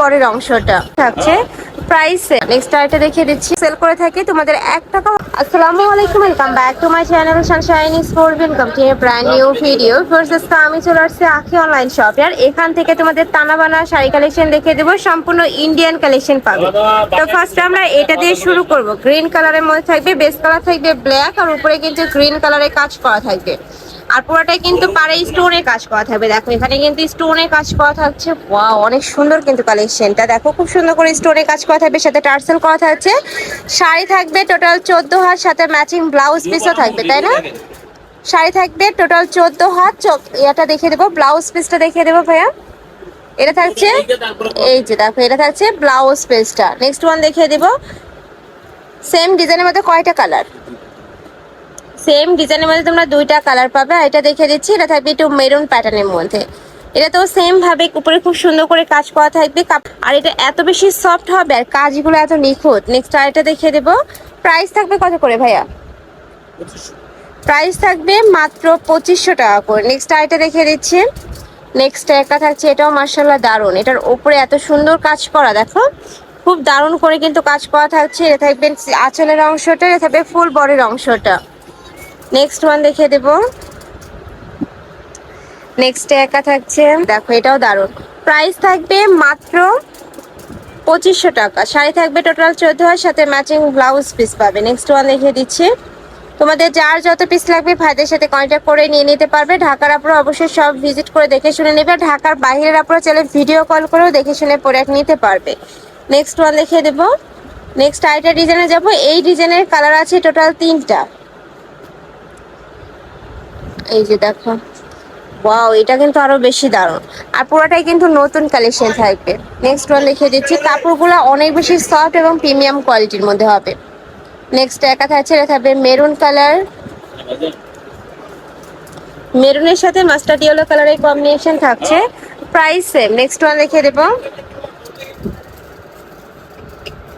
বডির অংশটা থাকছে। প্রাইস নেক্সট আইটা দেখিয়ে দিচ্ছি। সেল করে থাকি তোমাদের এক টাকা। আসসালামু আলাইকুম welcome back to my channel Sunshine Sport to a brand new video first আমি চলে আসছি আখি অনলাইন শপ আর এখান থেকে তোমাদের টানা বানা শাড়ি কালেকশন দেখিয়ে দেবো। সম্পূর্ণ ইন্ডিয়ান কালেকশন পাবে। তো ফার্স্ট আমরা এটা দিয়ে শুরু করব। গ্রিন কালারের মধ্যে থাকবে বেস কালার থাকবে ব্ল্যাক আর উপরে কিন্তু গ্রিন কালারের কাজ করা থাকবে। আর পুরোটাই কিন্তু পারে স্টোনে কাজ করা থাকবে দেখো এখানে কিন্তু স্টোনে কাজ করা থাকছে ওয়াও অনেক সুন্দর কিন্তু কালেকশনটা দেখো খুব সুন্দর করে স্টোনে কাজ করা থাকবে সাথে টার্সেল করা থাকছে শাড়ি থাকবে টোটাল চোদ্দ হাত সাথে ম্যাচিং ব্লাউজ পিসও থাকবে তাই না? শাড়ি থাকবে টোটাল চোদ্দ হাত চোখ এটা দেখিয়ে দেবো ব্লাউজ পিসটা দেখিয়ে দেবো ভাইয়া। এটা থাকছে এই যে দেখো এটা থাকছে ব্লাউজ পিসটা নেক্সট ওয়ান দেখিয়ে দেবো। সেম ডিজাইনের মধ্যে কয়টা কালার সেম ডিজাইনের মধ্যে তোমরা দুইটা কালার পাবে এটা দেখে দিচ্ছি, এটা থাকবে একটু মেরুন প্যাটার্নের মধ্যে। এটা তো সেম ভাবে উপরে খুব সুন্দর করে কাজ করা থাকবে আর এটা এত বেশি সফট হবে, আর কাজগুলো এত নিখুঁত। নেক্সট আর এটা দেখিয়ে দেবো। প্রাইস থাকবে কত করে ভাইয়া? প্রাইস থাকবে মাত্র পঁচিশশো টাকা করে। নেক্সট আইটা দেখিয়ে দিচ্ছি। নেক্সট একটা থাকছে, এটাও মার্শাল্লাহ দারুণ। এটার ওপরে এত সুন্দর কাজ করা, দেখো। খুব দারুণ করে কিন্তু কাজ করা থাকছে। এটা থাকবে আঁচলের অংশটা, এটা থাকবে ফুল বডির অংশটা। নেক্সট ওয়ান দেখিয়ে দেব। নেক্সট একা থাকছে। দেখো, এটাও দারুণ। প্রাইস থাকবে মাত্র পঁচিশশো টাকা। শাড়ি থাকবে টোটাল চোদ্দ হাজার, সাথে ম্যাচিং ব্লাউজ পিস পাবে। নেক্সট ওয়ান দেখিয়ে দিচ্ছি। তোমাদের যার যত পিস লাগবে, ভাইদের সাথে কন্ট্যাক্ট করে নিয়ে নিতে পারবে। ঢাকার আপনারা অবশ্যই সব ভিজিট করে দেখে শুনে নেবে। ঢাকার বাইরের আপনারা চাইলে ভিডিও কল করেও দেখে শুনে প্রোডাক্ট নিতে পারবে। নেক্সট ওয়ান দেখিয়ে দেবো। নেক্সট আইটা ডিজাইনে যাব। এই ডিজাইনের কালার আছে টোটাল তিনটা। এই যে দেখো। ওয়াও এটা কিন্তু আরও বেশি দারুণ। আর পুরোটাই কিন্তু নতুন কালেকশন থাকবে। নেক্সট ওয়ান দেখিয়ে দিচ্ছি। কাপড়গুলো অনেক বেশি সফট এবং প্রিমিয়াম কোয়ালিটির মধ্যে হবে। নেক্সট একা থাকছে থাকবে মেরুন কালার মেরুনের সাথে মাস্টার্ড ইয়েলো কালারের কম্বিনেশন থাকছে। প্রাইস সেম নেক্সট ওয়ান দেখিয়ে দেবো।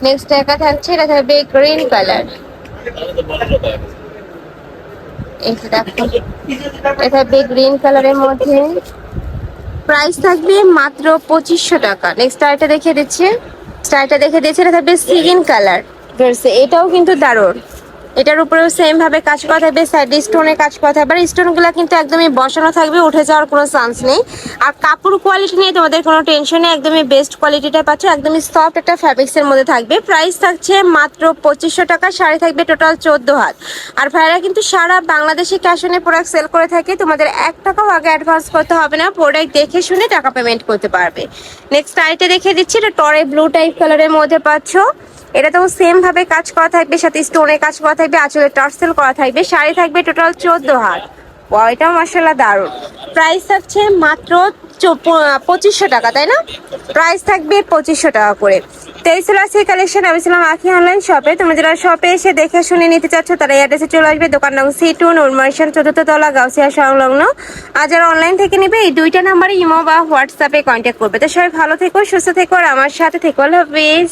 নেক্সট একা থাকছে, এটা থাকবে গ্রিন কালার যে দেখো, এটা থাকবে গ্রিন কালারের মধ্যে প্রাইস থাকবে মাত্র পঁচিশশো টাকা। নেক্সট আইটা দেখে দিচ্ছে। স্টাইলটা দেখে দিয়েছে এটা থাকবে সিগিন কালার এটাও কিন্তু দারুণ। এটার উপরেও সেম ভাবে কাজ করা থাকবে সাইডে স্টোনের কাজ করা থাকবে। আর স্টোনগুলো কিন্তু একদমই বসানো থাকবে, উঠে যাওয়ার কোনো চান্স নেই। আর কাপড় কোয়ালিটি নিয়ে তোমাদের কোনো টেনশন নেই, একদমই বেস্ট কোয়ালিটিটা পাচ্ছ, একদমই সফট একটা ফ্যাব্রিক্সের মধ্যে থাকবে। প্রাইস থাকছে মাত্র পঁচিশশো টাকা, শাড়ি থাকবে টোটাল চোদ্দ হাত। আর ভাইরা কিন্তু সারা বাংলাদেশে ক্যাশ অনে প্রোডাক্ট সেল করে থাকে, তোমাদের এক টাকাও আগে অ্যাডভান্স করতে হবে না প্রোডাক্ট দেখে শুনে টাকা পেমেন্ট করতে পারবে। নেক্সট আইটে দেখে দিচ্ছি, এটা টরে ব্লু টাইপ কালারের মধ্যে পাচ্ছ। এটাতেও সেম ভাবে কাজ করা থাকবে, সাথে স্টোনে কাজ করা থাকবে আঁচলে টার্সেল করা থাকবে, শাড়ি থাকবে টোটাল চোদ্দ হাত। ওয়াও এটাও মাসাল্লাহ দারুণ। প্রাইস থাকছে মাত্র পঁচিশশো টাকা, তাই না? প্রাইস থাকবে পঁচিশশো টাকা করে। তেইশ রাশি কালেকশন আমি ছিলাম আখি অনলাইন শপে তুমি যারা শপে এসে দেখে শুনে নিতে চাচ্ছ, তারা এই অ্যাড্রেসে চলে আসবে, দোকান নং সি টু নুরমার্শন চতুর্থ তলা, গাউসিয়া সংলগ্ন। আর যারা অনলাইন থেকে নিবে, এই দুইটা নাম্বারে ইমো বা হোয়াটসঅ্যাপে কন্ট্যাক্ট করবে। তো সবাই ভালো থেকো, সুস্থ থেকো, আর আমার সাথে থেকো। হাফিজ